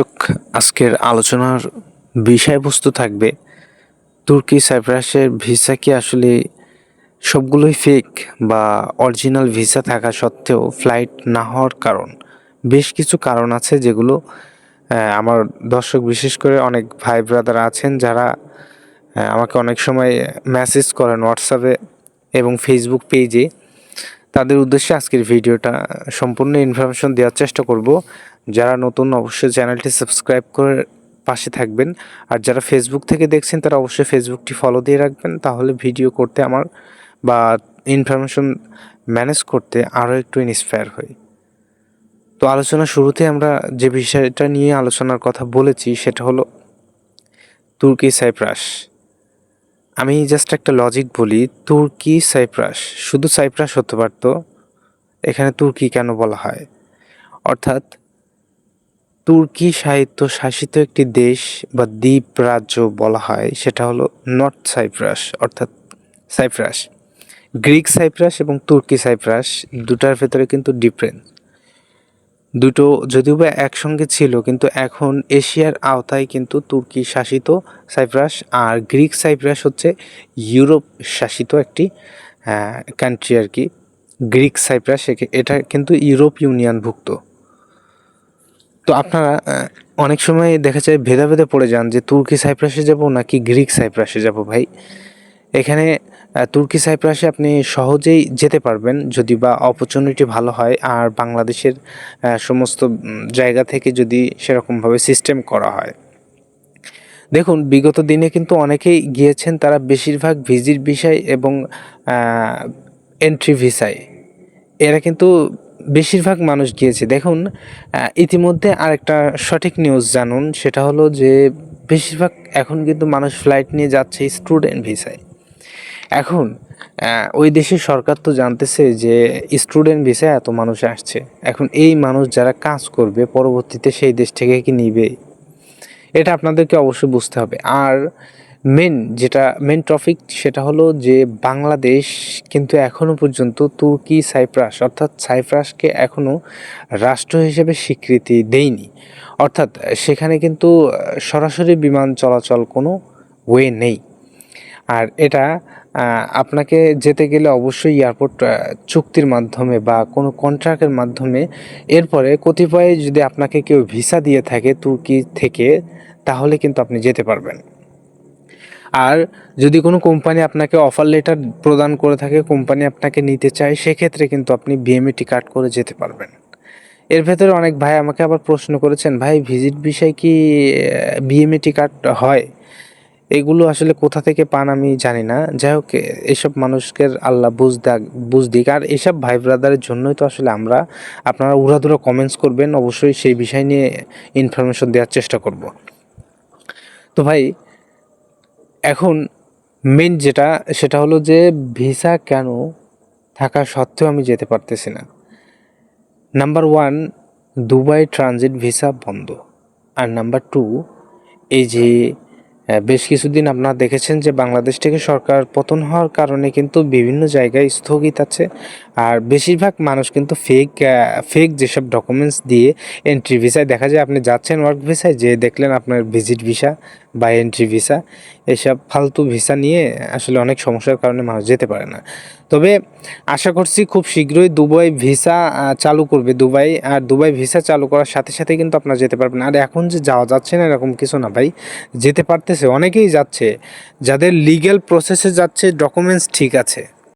দর্শক, আজকের আলোচনার বিষয়বস্তু থাকবে তুর্কি সাইপ্রাসের ভিসা কি আসলে সবগুলোই ফেক বা অরিজিনাল ভিসা থাকা সত্ত্বেও ফ্লাইট না হওয়ার কারণ? বেশ কিছু কারণ আছে যেগুলো আমার দর্শক বিশেষ করে অনেক ভাই ব্রাদার আছেন যারা আমাকে অনেক সময় মেসেজ করেন হোয়াটসঅ্যাপে এবং ফেসবুক পেজে তাদের উদ্দেশ্যে আজকের ভিডিওটা সম্পূর্ণ ইনফরমেশন দেওয়ার চেষ্টা করব। যারা নতুন, অবশ্যই চ্যানেলটি সাবস্ক্রাইব করে পাশে থাকবেন। আর যারা ফেসবুক থেকে দেখছেন, তারা অবশ্যই ফেসবুকটি ফলো দিয়ে রাখবেন। তাহলে ভিডিও করতে আমার বা ইনফরমেশন ম্যানেজ করতে আরও একটু ইন্সপায়ার হই। তো আলোচনা শুরুতে আমরা যে বিষয়টা নিয়ে আলোচনার কথা বলেছি, সেটা হলো তুর্কি সাইপ্রাস আমি জাস্ট একটা লজিক বলি, তুর্কি, সাইপ্রাস। শুধু সাইপ্রাস হতে পারতো, এখানে তুর্কি কেন বলা হয়? অর্থাৎ, তুর্কি সাহিত্য শাসিত একটি দেশ বা দ্বীপ রাজ্য বলা হয়, সেটা হলো নর্থ সাইপ্রাস, অর্থাৎ সাইপ্রাস। গ্রিক সাইপ্রাস এবং তুর্কি সাইপ্রাস, দুটার ভেতরে কিন্তু ডিফারেন্স দুটো যদিও বা একসঙ্গে ছিল, কিন্তু এখন এশিয়ার আওতায় কিন্তু তুর্কি শাসিত সাইপ্রাস আর গ্রিক সাইপ্রাস হচ্ছে ইউরোপ শাসিত একটি কান্ট্রি আর কি। গ্রিক সাইপ্রাস এটা কিন্তু ইউরোপ ইউনিয়নভুক্ত। তো আপনারা অনেক সময় দেখা যায় ভেদাভেদে পড়ে যান যে তুর্কি সাইপ্রাসে যাব নাকি গ্রিক সাইপ্রাসে যাব ভাই? এখানে তুর্কি সাইপ্রাসে আপনি সহজেই যেতে পারবেন যদি বা অপরচুনিটি ভালো হয়। আর বাংলাদেশের সমস্ত জায়গা থেকে যদি সেরকমভাবে সিস্টেম করা হয়। দেখুন, বিগত দিনে কিন্তু অনেকেই গিয়েছেন তারা বেশিরভাগ ভিজিট বিষয় এবং এন্ট্রি ভিসায় এরা কিন্তু বেশিরভাগ মানুষ গিয়েছে। দেখুন ইতিমধ্যে আরেকটা সঠিক নিউজ জানুন। সেটা হলো যে, বেশিরভাগ এখন কিন্তু মানুষ ফ্লাইট নিয়ে যাচ্ছে স্টুডেন্ট ভিসায় এখন ওই দেশের সরকার তো জানতেছে যে স্টুডেন্ট ভিসায় এত মানুষ আসছে। এখন এই মানুষ যারা কাজ করবে, পরবর্তীতে সেই দেশ থেকে কি নিবে? এটা আপনাদেরকে অবশ্যই বুঝতে হবে। আর মেন যেটা মেন টপিক সেটা হলো যে বাংলাদেশ কিন্তু এখনও পর্যন্ত তুর্কি, সাইপ্রাস, অর্থাৎ সাইপ্রাসকে এখনও রাষ্ট্র হিসেবে স্বীকৃতি দেয়নি। অর্থাৎ সেখানে কিন্তু সরাসরি বিমান চলাচল কোনো ওয়ে নেই। আর এটা আপনাকে যেতে গেলে অবশ্যই এয়ারপোর্ট চুক্তির মাধ্যমে বা কোনো কন্ট্রাক্টের মাধ্যমে এরপরে কতিপয় যদি আপনাকে কেউ ভিসা দিয়ে থাকে তুর্কি থেকে, তাহলে কিন্তু আপনি যেতে পারবেন। আর যদি কোনো কোম্পানি আপনাকে অফার লেটার প্রদান করে থাকে কোম্পানি আপনাকে নিতে চায়, সেক্ষেত্রে কিন্তু আপনি বিএমএটি কার্ড করে যেতে পারবেন। এর ভেতরে অনেক ভাই আমাকে আবার প্রশ্ন করেছেন, ভাই ভিজিট বিষয় কি বিএমএটি কার্ড হয়? এগুলো আসলে কোথা থেকে পান আমি জানি না। যাই হোক, এসব মানুষকে আল্লাহ বুঝ দাক বুঝ দিক। আর এসব ভাই ব্রাদারের জন্যই তো আসলে আমরা আপনারা উড়াধুরা কমেন্টস করবেন, অবশ্যই সেই বিষয় নিয়ে ইনফরমেশন দেওয়ার চেষ্টা করব। তো ভাই, এখন মেন যেটা, সেটা হলো যে ভিসা কেন থাকা সত্ত্বেও আমি যেতে পারতেছি না। Number one Dubai transit visa বন্ধ। আর নাম্বার টু এই যে বেশ কিছুদিন আপনারা দেখেছেন যে বাংলাদেশ থেকে সরকার পতন হওয়ার কারণে কিন্তু বিভিন্ন জায়গায় স্থগিত আছে। আর বেশিরভাগ মানুষ কিন্তু ফেক ফেক যেসব ডকুমেন্টস দিয়ে এন্ট্রি ভিসায় দেখা যায় আপনি যাচ্ছেন ওয়ার্ক ভিসায় যে দেখলেন আপনার ভিজিট ভিসা বা এন্ট্রি ভিসা এসব ফালতু ভিসা নিয়ে আসলে অনেক সমস্যার কারণে মানুষ যেতে পারে না। তবে আশা করছি খুব শীঘ্রই দুবাই ভিসা চালু করবে দুবাই। আর দুবাই ভিসা চালু করার সাথে সাথে কিন্তু আপনারা যেতে পারবেন। আর এখন যে যাওয়া যাচ্ছে না, এরকম কিছু না ভাই। যেতে পারতেছে অনেকেই যাচ্ছে। যাদের লিগ্যাল প্রসেসে যাচ্ছে ডকুমেন্টস ঠিক আছে।